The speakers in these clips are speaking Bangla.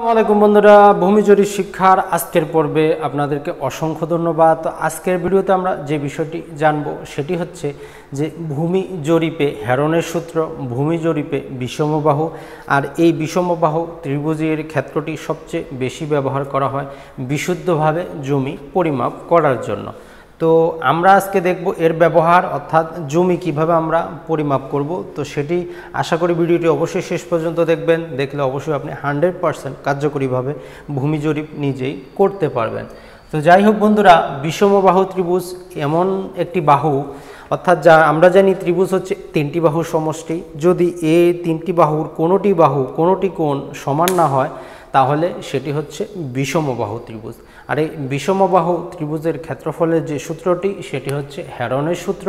আসসালামাইকুম বন্ধুরা, ভূমিজরি শিক্ষার আজকের পর্বে আপনাদেরকে অসংখ্য ধন্যবাদ। আজকের ভিডিওতে আমরা যে বিষয়টি জানব সেটি হচ্ছে যে ভূমি জরিপে হেরনের সূত্র ভূমি জরিপে বিষমবাহু আর এই বিষমবাহু ত্রিভুজের ক্ষেত্রটি সবচেয়ে বেশি ব্যবহার করা হয় বিশুদ্ধভাবে জমি পরিমাপ করার জন্য। তো আমরা আজকে দেখব এর ব্যবহার, অর্থাৎ জমি কীভাবে আমরা পরিমাপ করব। তো সেটি আশা করি ভিডিওটি অবশ্যই শেষ পর্যন্ত দেখবেন। দেখলে অবশ্যই আপনি হান্ড্রেড পারসেন্ট কার্যকরীভাবে ভূমি জরিপ নিজেই করতে পারবেন। তো যাই হোক বন্ধুরা বিষমবাহু ত্রিভুজ এমন একটি বাহু, অর্থাৎ যা আমরা জানি ত্রিভুজ হচ্ছে তিনটি বাহুর সমষ্টি। যদি এ তিনটি বাহুর কোনোটি বাহু, কোনোটি কোণ সমান না হয়, তাহলে সেটি হচ্ছে বিষমবাহু ত্রিভুজ। আর এই বিষমবাহু ত্রিভুজের ক্ষেত্রফলের যে সূত্রটি সেটি হচ্ছে হ্যারনের সূত্র।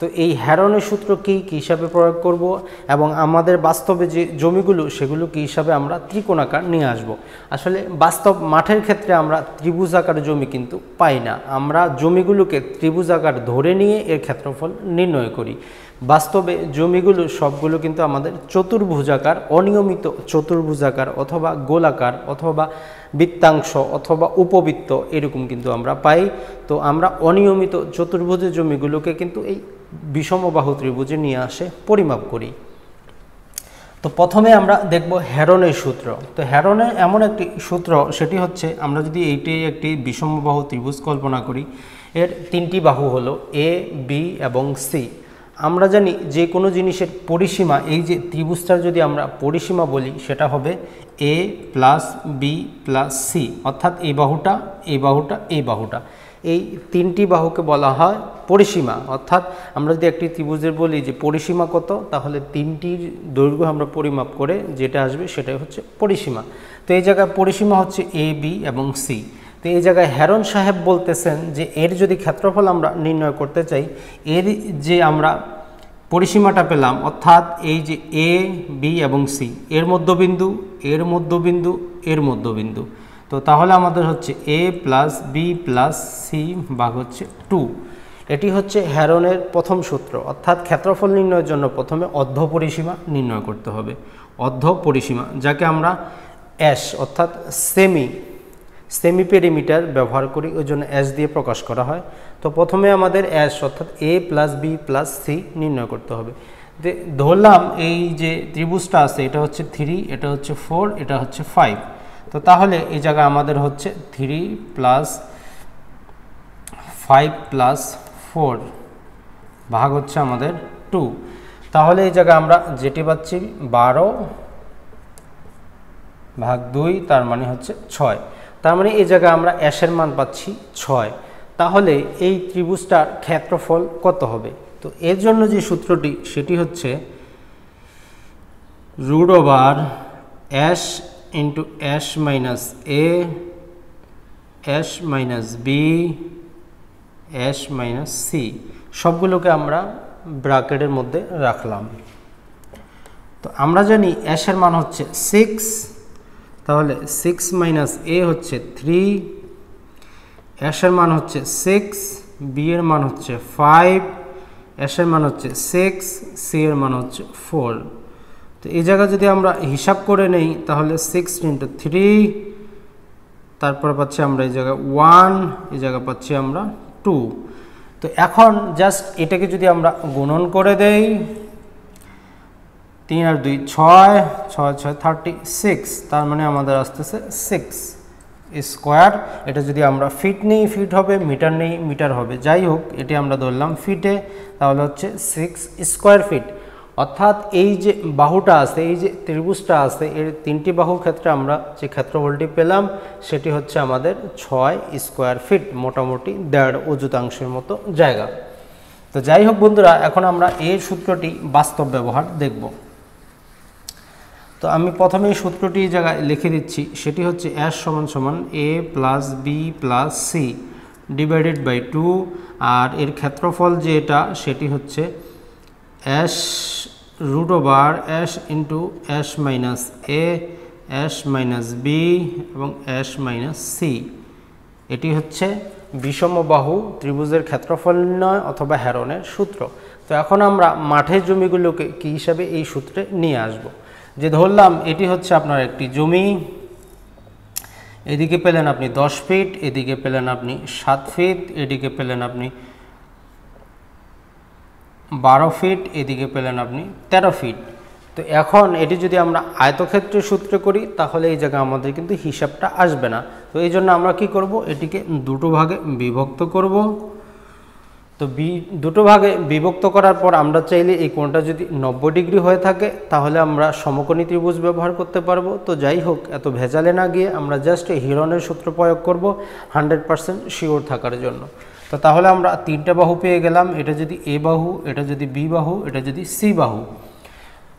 তো এই হ্যারনের সূত্র কী কী হিসাবে প্রয়োগ করব এবং আমাদের বাস্তবে যে জমিগুলো, সেগুলো কী হিসাবে আমরা ত্রিকোণাকার নিয়ে আসব? আসলে বাস্তব মাঠের ক্ষেত্রে আমরা ত্রিভুজ ত্রিভুজাকার জমি কিন্তু পাই না। আমরা জমিগুলোকে ত্রিভুজ আকার ধরে নিয়ে এর ক্ষেত্রফল নির্ণয় করি। বাস্তবে জমিগুলো সবগুলো কিন্তু আমাদের চতুর্ভুজাকার অনিয়মিত চতুর্ভুজাকার অথবা গোলাকার অথবা বৃত্তাংশ অথবা উপবৃত্ত এরকম কিন্তু আমরা পাই। তো আমরা অনিয়মিত চতুর্ভুজের জমিগুলোকে কিন্তু এই বিষমবাহু ত্রিভুজে নিয়ে আসে, পরিমাপ করি। তো প্রথমে আমরা দেখব হ্যারনের সূত্র। তো হ্যারনে এমন একটি সূত্র, সেটি হচ্ছে আমরা যদি এইটি একটি বিষমবাহু ত্রিভুজ কল্পনা করি, এর তিনটি বাহু হলো এ বি এবং সি আমরা জানি যে কোনো জিনিসের পরিসীমা, এই যে ত্রিভুজটার যদি আমরা পরিসীমা বলি, সেটা হবে A plus B plus C অর্থাৎ এই বাহুটা এই বাহুটা এই বাহুটা। এই তিনটি বাহুকে বলা হয় পরিসীমা। অর্থাৎ আমরা যদি একটি ত্রিভুজের বলি যে পরিসীমা কত, তাহলে তিনটির দৈর্ঘ্য আমরা পরিমাপ করে যেটা আসবে সেটাই হচ্ছে পরিসীমা। তো এই জায়গায় পরিসীমা হচ্ছে এ বি এবং সি তো এই জায়গায় হেরন সাহেব বলতেছেন যে এর যদি ক্ষেত্রফল আমরা নির্ণয় করতে চাই, এর যে আমরা পরিসীমাটা পেলাম, অর্থাৎ এই যে এ বি এবং সি এর মধ্যবিন্দু এর মধ্যবিন্দু এর মধ্যবিন্দু। তো তাহলে আমাদের হচ্ছে A plus B plus C ভাগ হচ্ছে টু এটি হচ্ছে হ্যারনের প্রথম সূত্র। অর্থাৎ ক্ষেত্রফল নির্ণয়ের জন্য প্রথমে অর্ধ পরিসীমা নির্ণয় করতে হবে। অর্ধ পরিসীমা, যাকে আমরা অ্যাশ অর্থাৎ সেমি সেমি পেরিমিটার ব্যবহার করি, ওই জন্য অ্যাশ দিয়ে প্রকাশ করা হয়। তো প্রথমে আমাদের অ্যাশ অর্থাৎ A plus B plus C নির্ণয় করতে হবে। ধরলাম এই যে ত্রিভুজটা আছে, এটা হচ্ছে থ্রি এটা হচ্ছে ফোর এটা হচ্ছে ফাইভ তো তাহলে এই জায়গায় আমাদের হচ্ছে three plus five plus four ভাগ হচ্ছে আমাদের টু তাহলে এই জায়গায় আমরা যেটি পাচ্ছি বারো ভাগ দুই, তার মানে হচ্ছে ছয়। তার মানে এই জায়গায় আমরা অ্যাশের মান পাচ্ছি ছয়। তাহলে এই ত্রিভুজটার ক্ষেত্রফল কত হবে? তো এর জন্য যে সূত্রটি, সেটি হচ্ছে root over s into s minus a s minus b s minus c সবগুলোকে আমরা ব্রাকেটের মধ্যে রাখলাম। তো আমরা জানি অ্যাশের মান হচ্ছে সিক্স তাহলে সিক্স মাইনাস এ হচ্ছে থ্রি অ্যাশের মান হচ্ছে সিক্স বি এর মান হচ্ছে ফাইভ অ্যাশের মান হচ্ছে সিক্স সি এর মান হচ্ছে ফোর তো এই জায়গা যদি আমরা হিসাব করে নেই, তাহলে সিক্স ইন্টু থ্রি তারপর পাচ্ছি আমরা এই জায়গায় ওয়ান এই জায়গা পাচ্ছি আমরা টু তো এখন জাস্ট এটাকে যদি আমরা গুণন করে দেই, তিন আর দুই ছয় ছয় ছয় থার্টি সিক্স তার মানে আমাদের আসতেছে সিক্স স্কোয়ার এটা যদি আমরা ফিট নেই ফিট হবে মিটার নেই মিটার হবে। যাই হোক, এটি আমরা ধরলাম ফিটে তাহলে হচ্ছে সিক্স স্কোয়ার ফিট অর্থাৎ এই যে বাহুটা আছে, এই যে ত্রিভুজটা আছে, এর তিনটি বাহুর ক্ষেত্রে আমরা যে ক্ষেত্রফলটি পেলাম, সেটি হচ্ছে আমাদের ছয় স্কোয়ার ফিট, মোটামুটি দেড় অযুতাংশের মতো জায়গা। তো যাই হোক বন্ধুরা, এখন আমরা এই সূত্রটি বাস্তব ব্যবহার দেখব। তো আমি প্রথমে সূত্রটি জায়গায় লিখে দিচ্ছি, সেটি হচ্ছে অ্যাশ সমান সমান a plus b plus c divided by two আর এর ক্ষেত্রফল যে এটা সেটি হচ্ছে s root over s into s minus a s minus b এবং অ্যাশ মাইনাস সি এটি হচ্ছে বিষমবাহু ত্রিভুজের ক্ষেত্রফল নির্ণয় অথবা হ্যারনের সূত্র। তো এখন আমরা মাঠের জমিগুলোকে কী হিসাবে এই সূত্রে নিয়ে আসব। যে ধরলাম, এটি হচ্ছে আপনার একটি জমি। এদিকে পেলেন আপনি দশ ফিট এদিকে পেলেন আপনি সাত ফিট এদিকে পেলেন আপনি বারো ফিট, এদিকে পেলেন আপনি তেরো ফিট। তো এখন এটি যদি আমরা আয়তক্ষেত্রের সূত্রে করি, তাহলে এই জায়গায় আমাদের কিন্তু হিসাবটা আসবে না। তো এই জন্য আমরা কি করব? এটিকে দুটো ভাগে বিভক্ত করব। তো বি, দুটো ভাগে বিভক্ত করার পর আমরা চাইলে এই কোণটা যদি নব্বই ডিগ্রি হয়ে থাকে, তাহলে আমরা সমকোণী ত্রিভুজ ব্যবহার করতে পারব। তো যাই হোক, এত ভেজালে না গিয়ে আমরা জাস্ট হিরণের সূত্র প্রয়োগ করব হান্ড্রেড পারসেন্ট শিওর থাকার জন্য। তো তাহলে আমরা তিনটা বাহু পেয়ে গেলাম, এটা যদি এ বাহু, এটা যদি বি বাহু, এটা যদি সি বাহু।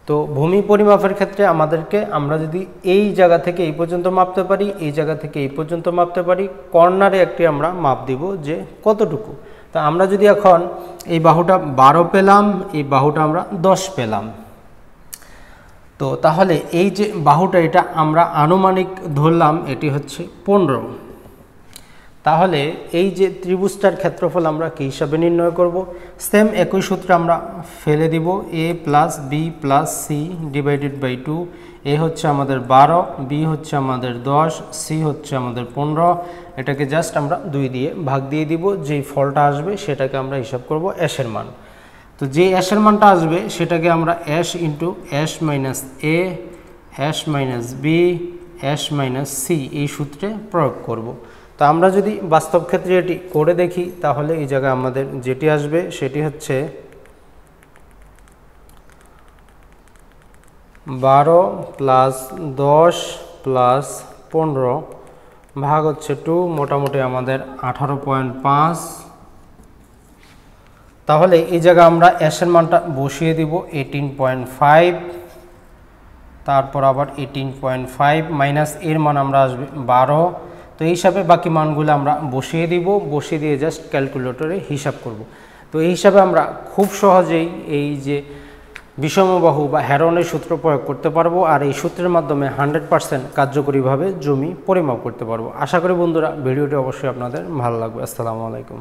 তো ভূমি পরিমাপের ক্ষেত্রে আমাদেরকে আমরা যদি এই জায়গা থেকে এই পর্যন্ত মাপতে পারি, এই জায়গা থেকে এই পর্যন্ত মাপতে পারি, কর্নারে একটি আমরা মাপ দিব যে কতটুকু। তা আমরা যদি এখন এই বাহুটা বারো পেলাম, এই বাহুটা আমরা দশ পেলাম। তো তাহলে এই যে বাহুটা, এটা আমরা আনুমানিক ধরলাম, এটি হচ্ছে পনেরো। তাহলে এই যে ত্রিভুজটার ক্ষেত্রফল আমরা কী হিসাবে নির্ণয় করব? সেম একই সূত্রে আমরা ফেলে দিব a plus b plus c divided by two এ হচ্ছে আমাদের বারো বি হচ্ছে আমাদের দশ সি হচ্ছে আমাদের পনেরো। এটাকে জাস্ট আমরা দুই দিয়ে ভাগ দিয়ে দিব, যেই ফলটা আসবে সেটাকে আমরা হিসাব করব অ্যাশের মান। তো যে অ্যাশের মানটা আসবে সেটাকে আমরা s into s minus a s minus b s minus c এই সূত্রে প্রয়োগ করব। তো আমরা যদি বাস্তব ক্ষেত্রে এটি করে দেখি, তাহলে এই জায়গায় আমাদের যেটি আসবে সেটি হচ্ছে বারো প্লাস দশ প্লাস পনেরো ভাগ হচ্ছে টু, মোটামুটি আমাদের আঠারো পয়েন্ট পাঁচ। তাহলে এই জায়গায় আমরা অ্যাসের মানটা বসিয়ে দিব এইটিন পয়েন্ট ফাইভ তারপর আবার এইটিন পয়েন্ট ফাইভ মাইনাস এর মান আমরা আসবে বারো। তো এই হিসাবে বাকি মানগুলো আমরা বসিয়ে দিব, বসিয়ে দিয়ে জাস্ট ক্যালকুলেটরে হিসাব করব। তো এই হিসাবে আমরা খুব সহজেই এই যে বিষমবাহু বা হ্যারনের সূত্র প্রয়োগ করতে পারব আর এই সূত্রের মাধ্যমে হান্ড্রেড পারসেন্ট কার্যকরীভাবে জমি পরিমাপ করতে পারব। আশা করি বন্ধুরা, ভিডিওটি অবশ্যই আপনাদের ভালো লাগবে। আসসালামু আলাইকুম।